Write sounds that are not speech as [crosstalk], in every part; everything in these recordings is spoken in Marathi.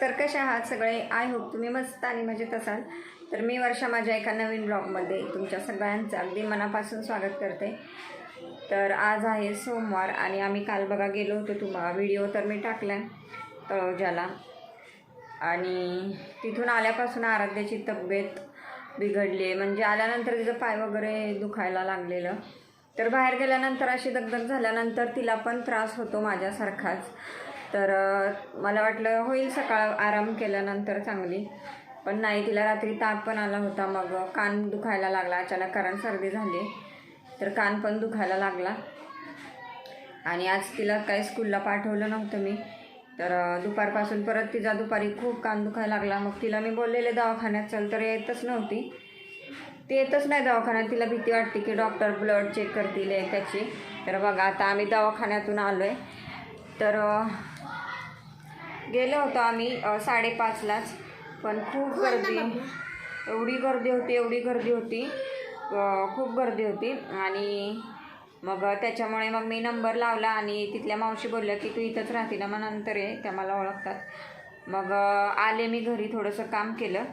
तर कशा आहात सगळे? आय होप तुम्ही मस्त आणि मजेत असाल. तर मी वर्षा माझ्या एका नवीन ब्लॉगमध्ये तुमच्या सगळ्यांचं अगदी मनापासून स्वागत करते. तर आज आहे सोमवार आणि आम्ही काल बघा गेलो होतो तुम्हाला. व्हिडिओ तर मी टाकला तळोजाला आणि तिथून आल्यापासून आराध्याची तब्येत बिघडली आहे म्हणजे आल्यानंतर तिचं पाय वगैरे दुखायला लागलेलं. तर बाहेर गेल्यानंतर अशी दगदग झाल्यानंतर तिला पण त्रास होतो माझ्यासारखाच. तर मला वाटलं होईल सकाळ आराम केल्यानंतर चांगली. पण नाही तिला रात्री ताप पण आला होता. मग कान दुखायला लागला. अचानक कारण सर्दी झाली. तर कान पण दुखायला लागला. आणि आज तिला काही स्कूलला पाठवलं नव्हतं मी. तर दुपारपासून परत तिचा दुपारी खूप कान दुखायला लागला. मग तिला मी बोललेले दवाखान्यात चल. तर येतच नव्हती. ती येतच नाही दवाखान्यात. तिला भीती वाटते की डॉक्टर ब्लड चेक करतील त्याची. तर बघा आता आम्ही दवाखान्यातून आलो आहे तर गेलो होतो आम्ही साडेपाचलाच. पण खूप गर्दी. एवढी गर्दी होती एवढी गर्दी होती. खूप गर्दी होती. आणि मग त्याच्यामुळे मग मी नंबर लावला आणि तिथल्या मावशी बोलल्या की तू इथंच राहते ना मग नंतर ये त्या मला ओळखतात. मग आले मी घरी थोडंसं काम केलं.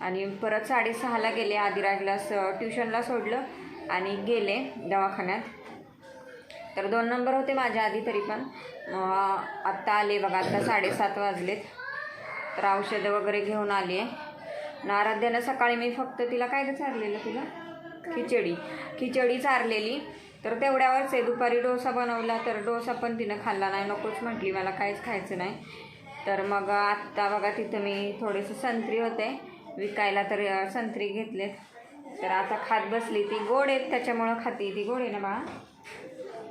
आणि परत साडेसहाला गेले आदिराजला स ट्युशनला सोडलं आणि गेले दवाखान्यात. तर दोन नंबर होते माझ्या आधी तरी पण. आत्ता आले बघा आत्ता साडेसात वाजलेत. तर औषधं वगैरे घेऊन आली आहे. नाराध्यानं सकाळी मी फक्त तिला काय गं चारलेलं तिला? खिचडी. खिचडी चारलेली. तर तेवढ्यावरच आहे. दुपारी डोसा बनवला तर डोसा पण तिनं खाल्ला नाही. नकोच म्हटली मला काहीच खायचं नाही. तर मग आत्ता बघा तिथं मी थोडेसे संत्री होते. विकायला तर संत्री घेतलेत. तर आता खात बसली. ती गोड आहेत त्याच्यामुळं खाती. ती गोड आहे ना बाळा?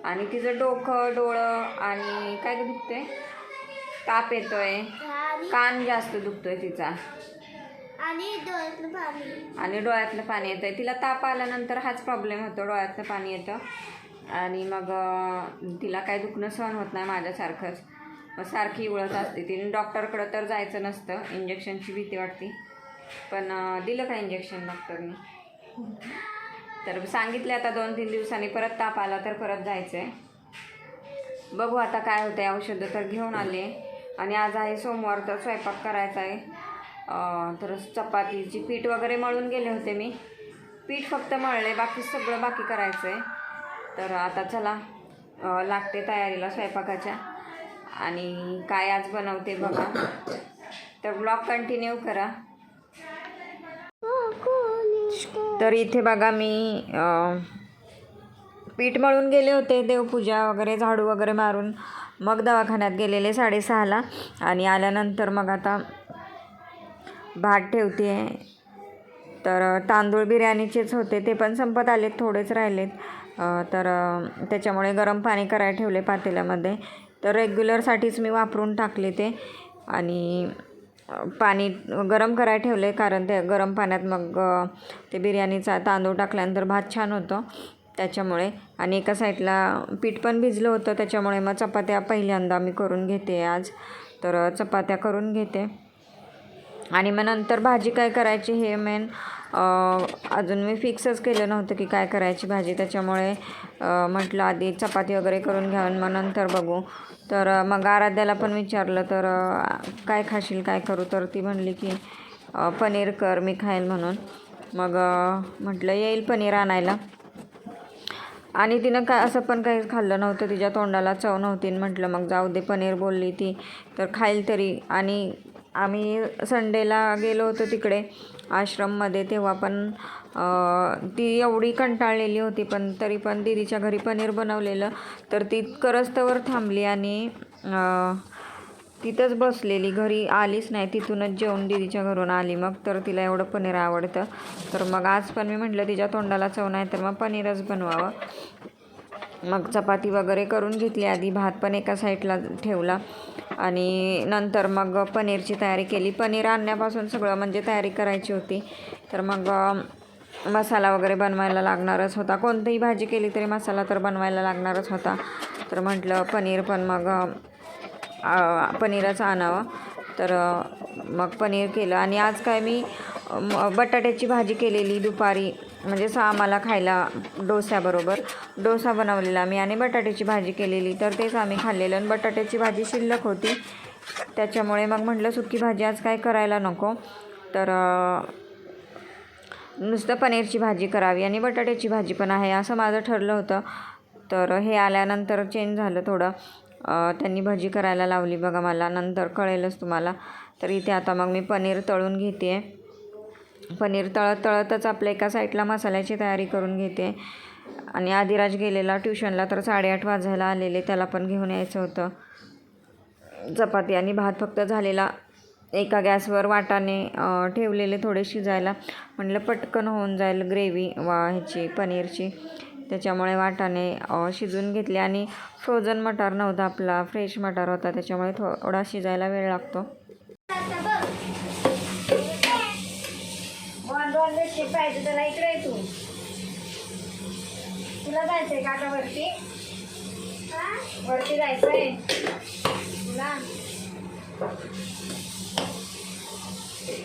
आणि तिचं डोकं डोळं आणि काय गं दुखतंय? ताप येतोय. कान जास्त दुखतोय तिचा. आणि डोळ्यातलं पाणी. आणि डोळ्यातलं पाणी येतंय. तिला ताप आल्यानंतर हाच प्रॉब्लेम होतो. डोळ्यातलं पाणी येतं. आणि मग तिला काय दुखणं सहन होत नाही माझ्यासारखंच. मग सारखी उळत असते तिने डॉक्टरकडं तर जायचं नसतं. इंजेक्शनची भीती वाटते. पण दिलं का इंजेक्शन डॉक्टरने? तर सांगितले आता दोन तीन दिवसांनी परत ताप आला तर परत जायचं आहे बघू आता काय होतं आहे औषधं तर घेऊन आले. आणि आज आहे सोमवार तर स्वयंपाक करायचा आहे तर चपातीची पीठ वगैरे मळून गेले होते मी. पीठ फक्त मळले बाकी सगळं बाकी करायचं आहे तर आता चला लागते तयारीला स्वयंपाकाच्या. आणि काय आज बनवते बघा. तर ब्लॉग कंटिन्यू करा. तर इथे बघा मी पीठ मळून गेले होते देवपूजा वगैरे झाडू वगैरे मारून. मग दवाखान्यात गेलेले साडेसहाला आणि आल्यानंतर मग आता भात ठेवते आहे तर तांदूळ बिर्याणीचेच होते ते पण संपत आलेत थोडेच राहिलेत. तर त्याच्यामुळे गरम पाणी करायला ठेवले पातेल्यामध्ये. तर रेग्युलरसाठीच मी वापरून टाकले ते. आणि पाणी गरम करायला ठेवले कारण ते गरम पाण्यात मग ते बिर्याणीचा तांदूळ टाकल्यानंतर भात छान होतो त्याच्यामुळे. आणि एका साईडला पीठ पण भिजलं होतं त्याच्यामुळे मग चपात्या पहिल्यांदा मी करून घेते आज. तर चपात्या करून घेते. आणि मग नंतर भाजी काय करायची हे मेन अजून मी फिक्सच केलं नव्हतं की काय करायची भाजी. त्याच्यामुळे म्हटलं आधी चपाती वगैरे करून घ्यावं मग नंतर बघू. तर मग आराध्याला पण विचारलं तर काय खाशील काय करू? तर ती म्हणली की पनीर कर मी खाईल म्हणून. मग म्हटलं येईल पनीर आणायला. आणि तिनं काय असं पण काही खाल्लं नव्हतं. तिच्या तोंडाला चव नव्हती म्हटलं मग जाऊ दे पनीर बोलली ती तर खाईल तरी. आणि आम्ही संडेला गेलो होतो तिकडे आश्रममध्ये तेव्हा पण ती एवढी कंटाळलेली होती पण तरी पण दिदीच्या घरी पनीर बनवलेलं. तर ती करस्तवर थांबली आणि तिथंच बसलेली. घरी आलीच नाही तिथूनच जेवण दिदीच्या घरून आली. मग तर तिला एवढं पनीर आवडतं. तर मग आज पण मी म्हटलं तिच्या तोंडाला चव नाही तर मग पनीरच बनवावं. मग चपाती वगैरे करून घेतली. आधी भात पण एका साईडला ठेवला. आणि नंतर मग पनीरची तयारी केली. पनीर आणण्यापासून सगळं म्हणजे तयारी करायची होती. तर मग मसाला वगैरे बनवायला लागणारच होता. कोणतीही भाजी केली तरी मसाला तर बनवायला लागणारच होता. तर म्हटलं पनीर पण मग पनीरच आणावं. तर मग पनीर केलं. आणि आज काय मी बटाट्याची भाजी केलेली दुपारी. म्हणजे सा आम्हाला खायला डोस्याबरोबर. डोसा बनवलेला मी आणि बटाट्याची भाजी केलेली. तर तेच आम्ही खाल्लेलं आणि बटाट्याची भाजी शिल्लक होती. त्याच्यामुळे मग म्हटलं सुकी भाजी आज काय करायला नको? तर नुसतं पनीरची भाजी करावी आणि बटाट्याची भाजी पण आहे असं माझं ठरलं होतं. तर हे आल्यानंतर चेंज झालं थोडं. त्यांनी भजी करायला लावली बघा मला नंतर कळेलच तुम्हाला. तर इथे आता मग मी पनीर तळून घेते. आहे पनीर तळत तळतच आपल्या एका साईडला मसाल्याची तयारी करून घेते. आणि आदिराज गेलेला ट्युशनला तर साडेआठ वाजायला आलेले त्याला पण घेऊन यायचं होतं. चपाती आणि भात फक्त झालेला. एका गॅसवर वाटाने ठेवलेले थोडे शिजायला. म्हटलं पटकन होऊन जाईल ग्रेव्ही वा ह्याची पनीरची. त्याच्यामुळे वाटाणे शिजून घेतले आणि फ्रोझन मटार नव्हता आपला फ्रेश मटार होता त्याच्यामुळे थोडा शिजायला वेळ लागतो. पाहिजे त्याला इकडे तू. तुला जायचंय वरती? वरती जायचंय तुला?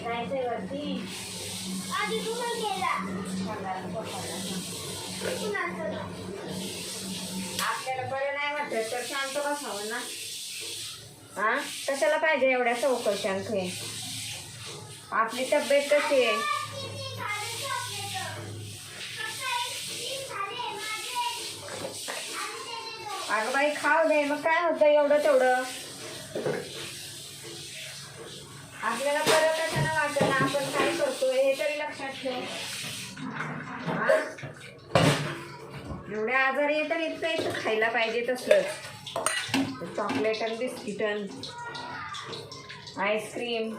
जायचंय वरती. आपल्याला बरं नाही वाटत तर शांत बसावं ना. हा? कशाला पाहिजे एवढ्या चौकशांत हे? आपली तब्येत कशी आहे? अगं बाई खाऊ दे मग काय होतं एवढं तेवढं? आपल्याला बरं कशाला वाटत ना? एवढे आजारी आहे इतकं इथं खायला पाहिजे तसलंच चॉकलेट आणि बिस्किट आईस्क्रीम.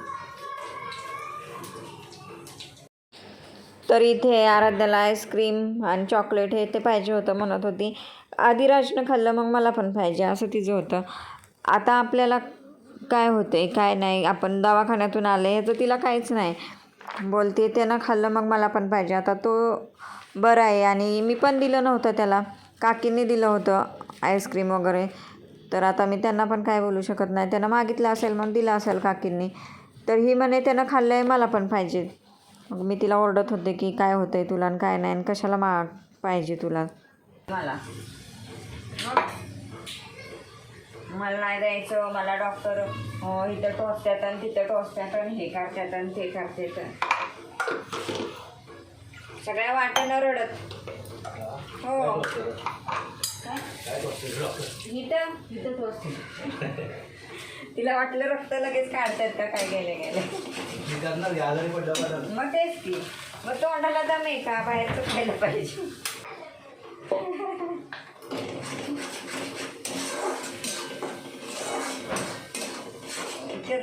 तर इथे आराध्याला आईस्क्रीम आणि चॉकलेट हे ते पाहिजे होतं म्हणत होती. आदिराजनं खाल्लं मग मला पण पाहिजे असं तिचं होतं. आता आपल्याला काय होते काय नाही आपण दवाखान्यातून आले तर तिला काहीच नाही. बोलते त्यानं खाल्लं मग मला पण पाहिजे. आता तो बरा आहे आणि मी पण दिलं नव्हतं त्याला. काकींनी दिलं होतं आईस्क्रीम वगैरे. तर आता मी त्यांना पण काय बोलू शकत नाही. त्यांना मागितलं असेल मग दिलं असेल काकींनी. तर ही म्हणे त्यानं खाल्लं आहे मला पण पाहिजे. मग मी तिला ओरडत होते की काय होतं आहे तुला आणि काय नाही आणि कशाला मा पाहिजे तुला? मला मला नाही द्यायचं मला डॉक्टर इथं टोचतात आणि तिथं टोचतात आणि हे करतात आणि ते करतात सगळ्या वाटेनं रडत. हो? इथं? इथं टोचते. तिला वाटलं रक्त लगेच काढतात का काय गेले गेले. मग तेच की. मग तोंडाला दम आहे का? बाहेरचं खायला पाहिजे.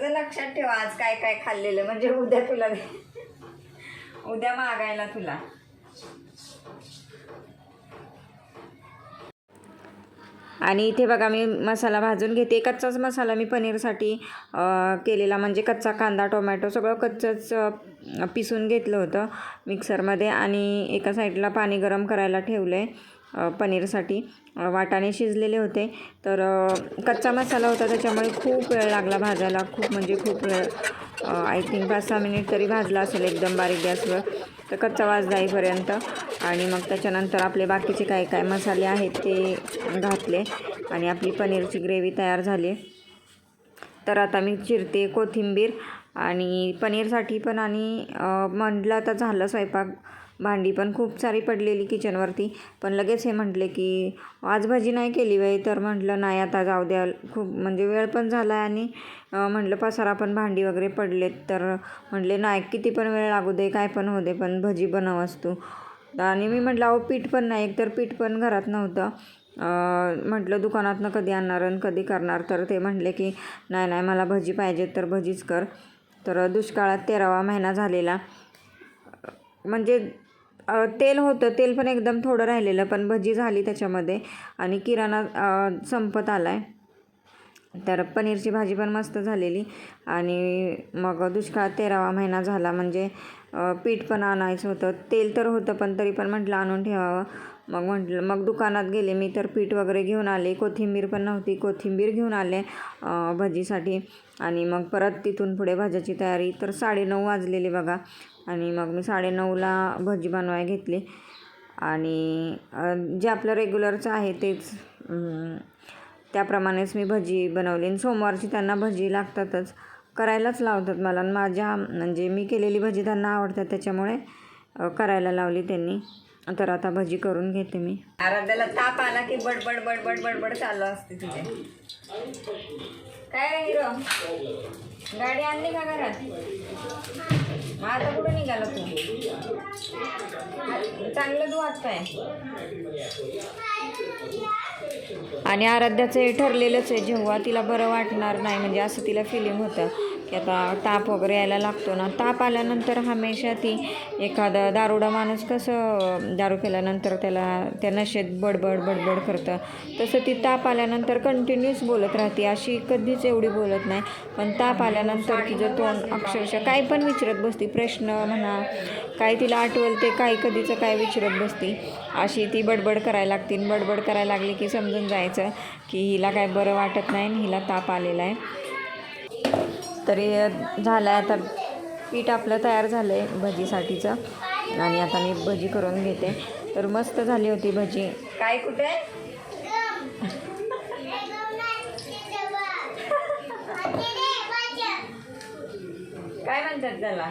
त्याचं लक्षात ठेवा आज काय काय खाल्लेलं म्हणजे उद्या तुला उद्या मागायला तुला. आणि इथे बघा मी मसाला भाजून घेते. कच्चाच मसाला मी पनीरसाठी केलेला. म्हणजे कच्चा कांदा टोमॅटो सगळं कच्चंच पिसून घेतलं होतं मिक्सरमध्ये. आणि एका साईडला पाणी गरम करायला ठेवलं आहे पनीरसाठी. वाटाणे शिजलेले होते. तर कच्चा मसाला होता त्याच्यामुळे खूप वेळ लागला भाजायला. खूप म्हणजे खूप वेळ आय थिंक पाच सहा मिनिट तरी भाजला असेल एकदम बारीक गॅसवर. तर कच्चा वास जाईपर्यंत आणि मग त्याच्यानंतर आपले बाकीचे काय काय मसाले आहेत ते घातले. आणि आपली पनीरची ग्रेव्ही तयार झाली. तर आता मी चिरते कोथिंबीर. आणि पनीरसाठी पण आणि अ, म्हटलं आता झालं स्वयंपाक. भांडी पण खूप सारी पडलेली किचनवरती पण लगेच हे म्हटले की आज भाजी नाही केली बाई. तर म्हटलं नाही आता जाऊ द्या. खूप म्हणजे वेळ पण झाला आहे आणि म्हटलं पसारा पण भांडी वगैरे पडलेत. तर म्हटले नाही किती पण वेळ लागू दे काय पण होऊ दे पण भजी बनवस तू. आणि मी म्हटलं अहो पीठ पण नाही. एकतर पीठ पण घरात नव्हतं. म्हटलं दुकानातनं कधी आणणार आणि कधी करणार? तर ते म्हटले की नाही नाही मला भजी पाहिजेत तर भजीच कर. तर दुष्काळात तेरावा महिना झालेला. म्हणजे तेल होतं तेल पण एकदम थोडं राहिलेलं पण भजी झाली त्याच्यामध्ये. आणि किराणा संपत आला आहे तर पनीरची भाजी पण मस्त झालेली. आणि मग दुष्काळात तेरावा महिना झाला म्हणजे पीठ पण आणायचं होतं. तेल तर होतं पण तरी पण म्हटलं आणून ठेवावं. मग म्हटलं मग दुकानात गेले मी तर पीठ वगैरे घेऊन आले. कोथिंबीर पण नव्हती कोथिंबीर घेऊन आले भजीसाठी. आणि मग परत तिथून पुढे भाज्याची तयारी. तर साडेनऊ वाजलेले बघा. आणि मग मी साडेनऊला भजी बनवाय घेतली. आणि जे आपलं रेग्युलरचं आहे तेच त्याप्रमाणेच मी भजी बनवली. आणि सोमवारची त्यांना भजी लागतातच. करायलाच लावतात मला. आणि माझ्या म्हणजे मी केलेली भजी त्यांना आवडतात. त्याच्यामुळे करायला लावली त्यांनी. तर आता भजी करून घेते मी. आराध्याला ताप आला की बडबड बडबड बडबड चालू असते तिथे काय हिरो? गाडी आणली का घरात? मग आता कुठं निघाला तू? चांगलं तू वाटतंय. आणि आराध्याचं हे ठरलेलंच आहे जेव्हा तिला बरं वाटणार नाही म्हणजे असं तिला फिलिंग होतं. की आता ताप वगैरे यायला लागतो ना ताप आल्यानंतर हमेशा ती एखादा दारुडा माणूस कसं दारू केल्यानंतर त्याला त्या नशेत बडबड बडबड करतं. तसं ती ताप आल्यानंतर कंटिन्यूस बोलत राहते अशी कधीच एवढी बोलत नाही. पण ताप आल्यानंतर तिचं तोंड अक्षरशः काही पण विचारत बसते प्रश्न म्हणा काय तिला आठवल ते काही कधीचं काय विचारत बसती. अशी ती बडबड करायला लागते आणि बडबड करायला लागली की समजून जायचं की हिला काय बरं वाटत नाही आणि हिला ताप आलेला आहे. तरी झालं आहे. आता पीठ आपलं तयार झालं आहे भजीसाठीचं. आणि आता मी भजी करून घेते. तर मस्त झाली होती भजी. काय कुठे? काय म्हणतात त्याला?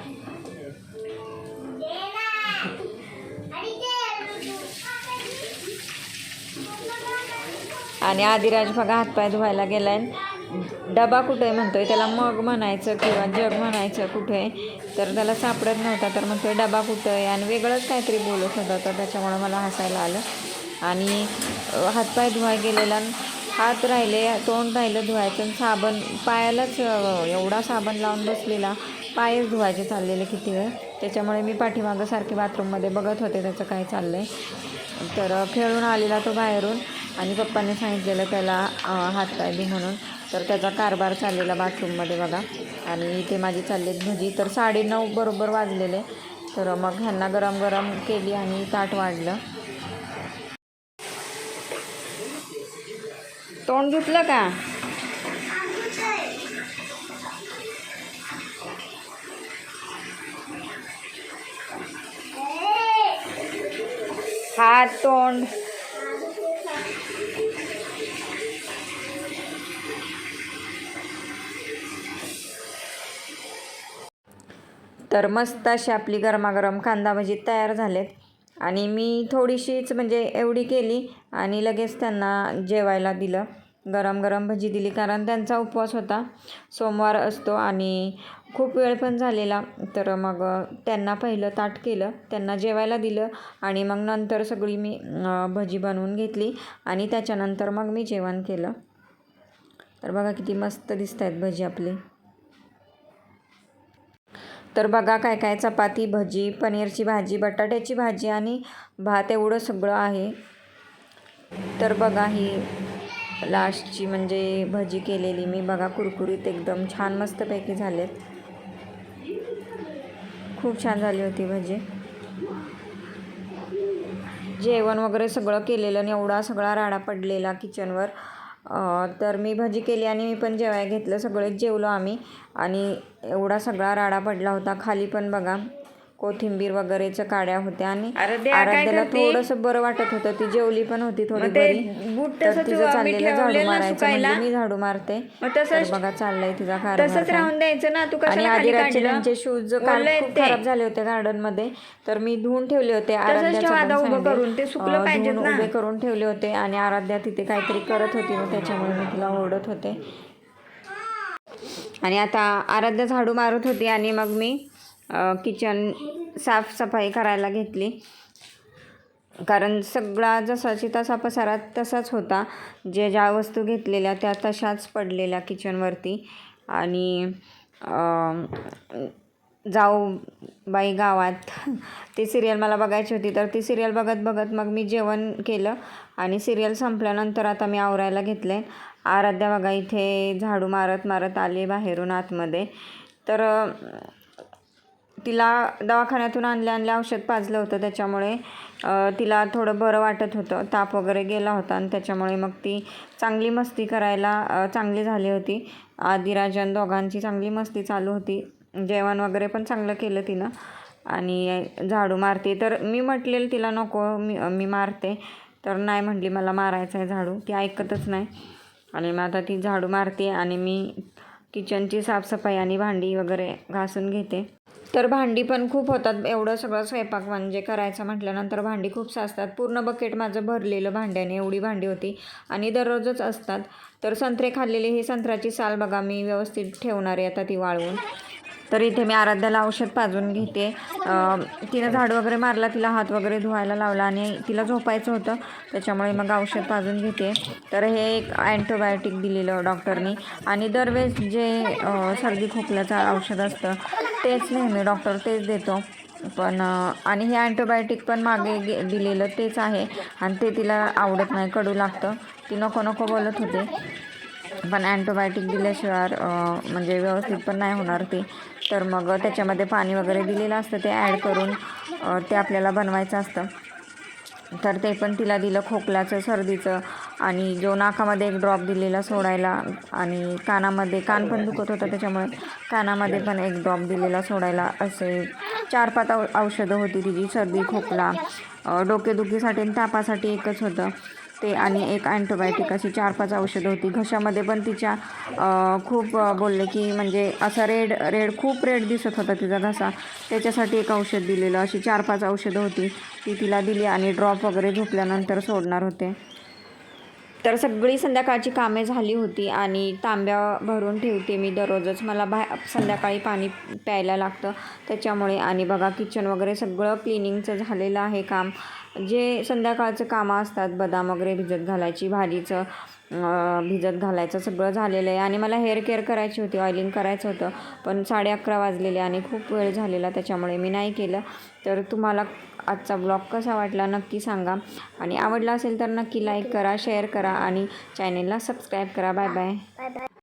आणि आदिराज बघा हातपाय धुवायला गेलाय. डबा कुठे आहे म्हणतोय त्याला मग म्हणायचं किंवा जग म्हणायचं कुठे तर त्याला सापडत नव्हता तर म्हणतोय डबा कुठं आहे आणि वेगळंच काहीतरी बोलत होता तर त्याच्यामुळं मला हसायला आलं. आणि हातपाय धुवाय गेलेला हात राहिले तोंड राहिलं धुवायचं आणि साबण पायालाच एवढा साबण लावून बसलेला पायच धुवायचे चाललेले किती वेळ. त्याच्यामुळे मी पाठीमागं सारखी बाथरूममध्ये बघत होते त्याचं काय चाललं आहे तर खेळून आलेला तो बाहेरून आणि पप्पाने सांगितलेलं त्याला हात हातपाय दे म्हणून. तर त्याचा कारभार चाललेला बाथरूममध्ये बघा. आणि इथे माझी चाललेत भजी. तर साडेनऊ बरोबर वाजलेले. तर मग ह्यांना गरम गरम केली आणि ताट वाढलं. तोंड धुतलं का? हात तोंड तर मस्त अशी आपली गरमागरम कांदा भजी तयार झालेत. आणि मी थोडीशीच म्हणजे एवढी केली आणि लगेच त्यांना जेवायला दिलं. गरम गरम भजी दिली कारण त्यांचा उपवास होता. सोमवार असतो आणि खूप वेळ पण झालेला. तर मग त्यांना पहिलं ताट केलं त्यांना जेवायला दिलं आणि मग नंतर सगळी मी भजी बनवून घेतली आणि त्याच्यानंतर मग मी जेवण केलं. तर बघा किती मस्त दिसत आहेत भजी आपली. तर बघा काय काय चपाती भजी पनीरची भाजी बटाट्याची भाजी आणि भात एवढं सगळं आहे. तर बघा ही लास्टची म्हणजे भजी केलेली. मी बघा कुरकुरीत एकदम छान मस्तपैकी झालेत. खूप छान झाली होती भजी. जेवण वगैरे सगळं केलेलं आणि एवढा सगळा राडा पडलेला किचनवर. तर मी भजी केली आणि मी पण जेवाय घेतलं. सगळेच जेवलो आम्ही. आणि एवढा सगळा राडा पडला होता. खाली पण बघा. कोथिंबीर वगैरेच्या काड्या होत्या आणि आराध्याला? थोडंसं बरं वाटत होतं ती जेवली पण होती थोडी बरी तर तिचं चाललेलं झाडू मारायचं. म्हणजे मी झाडू मारते तर बघा चाललंय तिचा काय. राहून द्यायचं ना तू आणि कशाला खाली आदिराजचे काढलं त्यांचे शूज काल खूप. खराब झाले होते गार्डनमध्ये तर मी धुवून ठेवले होते ठेवा आराध्याचं आता पण उभं सांगितलं. करून, ते सुकलं अं, पाहिजेत धुवून ना. उभे करून ठेवले होते आणि आराध्या तिथे काहीतरी करत होती मग त्याच्यामुळे मी तिला ओरडत होते आणि आता आराध्या झाडू मारत होती आणि मग मी किचन साफसफाई करायला घेतली. कारण सगळा जसाची तसा पसारा तसाच होता. जे ज्या वस्तू घेतलेल्या त्या तशाच पडलेल्या किचनवरती आणि जाऊ बाई गावात [laughs] ती सिरियल मला बघायची होती. तर ती सिरियल बघत बघत मग मी जेवण केलं. आणि सिरियल संपल्यानंतर आता मी आवरायला घेतले आराध्या बघा इथे झाडू मारत मारत आले बाहेरून आतमध्ये. तर तिला दवाखान्यातून आणल्या आणल्या औषध पाजलं होतं त्याच्यामुळे तिला थोडं बरं वाटत होतं. ताप वगैरे गेला होता आणि त्याच्यामुळे मग ती चांगली मस्ती करायला चांगली झाली होती. आदिराजन दोघांची चांगली मस्ती चालू होती. जेवण वगैरे पण चांगलं केलं तिनं. आणि झाडू मारते. तर मी म्हटलेलं तिला नको मी मी मारते. तर नाही म्हटली मला मारायचं आहे झाडू. ती ऐकतच नाही. आणि मग आता ती झाडू मारते आणि मी किचनची साफसफाई आणि भांडी वगैरे घासून घेते. तर भांडी पण खूप होतात. एवढं सगळं स्वयंपाक म्हणजे करायचं म्हटल्यानंतर भांडी खूप साचतात. पूर्ण बकेट माझं भरलेलं भांड्याने एवढी भांडी होती. आणि दररोजच असतात. तर संत्रे खाल्लेले ही संत्र्याची साल बघा मी व्यवस्थित ठेवणार आहे आता ती वाळवून. तर इथे मी आराध्याला औषध पाजून घेते. तिनं झाड वगैरे मारला तिला हात वगैरे धुवायला लावला आणि तिला झोपायचं होतं. त्याच्यामुळे मग औषध पाजून घेते. तर हे एक अँटीबायोटिक दिलेलं डॉक्टरनी. आणि दरवेळेस जे सर्दी खोकल्याचं औषध असतं तेच नेहमी डॉक्टर तेच देतो. पण आणि हे अँटीबायोटिक पण मागे गे दिलेलं तेच आहे. आणि ते तिला आवडत नाही कडू लागतं. ती नको नको बोलत होते. पण अँटीबायोटिक दिल्याशिवाय म्हणजे व्यवस्थित पण नाही होणार ते. तर मग त्याच्यामध्ये पाणी वगैरे दिलेलं असतं ते ॲड करून ते आपल्याला बनवायचं असतं. तर ते पण तिला दिलं खोकल्याचं सर्दीचं आणि जो नाकामध्ये एक ड्रॉप दिलेला सोडायला आणि कानामध्ये कान पण दुखत होतं त्याच्यामुळे कानामध्ये पण एक ड्रॉप दिलेला सोडायला असे चार पाच औ औषधं होती तिची सर्दी खोकला. डोकेदुखीसाठी आणि तापासाठी एकच होतं. ते आणि एक अँटीबायोटिक अशी चार पाच औषधं होती. घशामध्ये पण तिच्या खूप बोलले की म्हणजे असा रेड रेड खूप रेड दिसत होता तिचा घसा. त्याच्यासाठी एक औषध दिलेलं अशी चार पाच औषधं होती. ती तिला दिली आणि ड्रॉप वगैरे झोपल्यानंतर सोडणार होते. तर सगळी संध्याकाळची कामे झाली होती आणि तांब्या भरून ठेवते मी दररोजच. मला बाहे संध्याकाळी पाणी प्यायला लागतं त्याच्यामुळे. आणि बघा किचन वगैरे सगळं क्लिनिंगचं झालेलं आहे काम. जे संध्याकाळचं कामं असतात बदाम वगैरे भिजत घालायची भाजीचं भिजत घालायचं सगळं झालेलं आहे. आणि मला हेअर केअर करायची होती ऑइलिंग करायचं होतं पण साडे अकरा वाजलेले आणि खूप वेळ झालेला त्याच्यामुळे मी नाही केलं. तर तुम्हाला आजचा ब्लॉग कसा वाटला नक्की सांगा. आणि आवडला असेल तर नक्की लाईक करा शेअर करा आणि चॅनेलला सबस्क्राईब करा. Bye bye bye bye